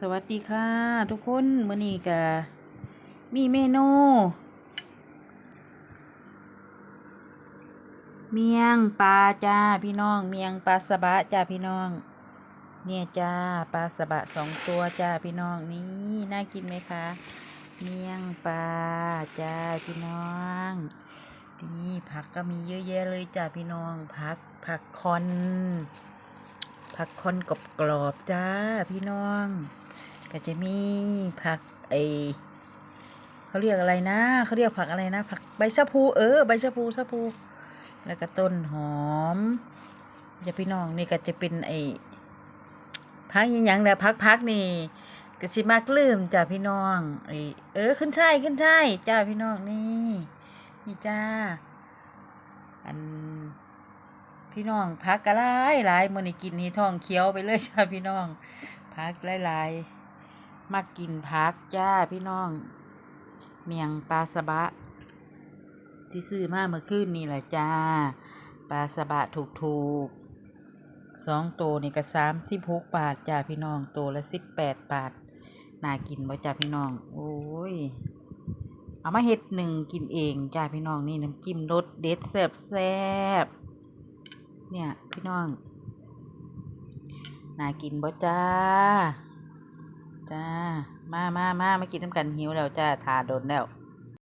สวัสดีค่ะ ทุกคนมื้อนี้ก็มีเมนูเมียงปลาจ้าพี่น้อง เมียงปลาสบะจ้าพี่น้อง เนี่ยจ้าปลาสบะสองตัวจ้าพี่น้องนี่น่ากินไหมคะ เมียงปลาจ้าพี่น้องนี่ผักก็มีเยอะแยะเลยจ้าพี่น้องผักผักคอน ผักคอนกรอบกรอบจ้าพี่น้อง ก็จะมีผักไอเขาเรียกอะไรนะเขาเรียกผักอะไรนะ ผักใบชะพูเออใบชะพูชะพูแล้วก็ต้นหอมจะพี่น้องนี่ก็จะเป็นไอพักอหยังแหละพักพักๆนี่ก็สิมากลืมจ้าพี่น้องไอเออขึ้นใช่ขึ้นใช่จ้าพี่น้องนี่นี่จ้าอัน พี่น้องพักกะหลายหลายมื้อนี้กินนี่ท้องเขียวไปเลยจ้าพี่น้องพักหลายๆมากินพักจ้าพี่น้อง เมียงปลาสบะ ที่ซื้อมาเมื่อคืนนี่แหละจ้าปลาสบะถูกๆสองตัวนี่ก็สามสิบหกบาทจ้าพี่น้องตัวละสิบแปดบาทน่ากินบ่จ้าพี่น้อง โอ้ยเอามาเฮ็ดหนึ่งกินเองจ้าพี่น้องนี่น้ำจิ้มรสเด็ดแซ่บแซ่บ เนี่ย พี่น้องน่ากินบ่จ้า จ้า มามามามากินน้ำกันหิวแล้วจ้าทาโดนแล้ว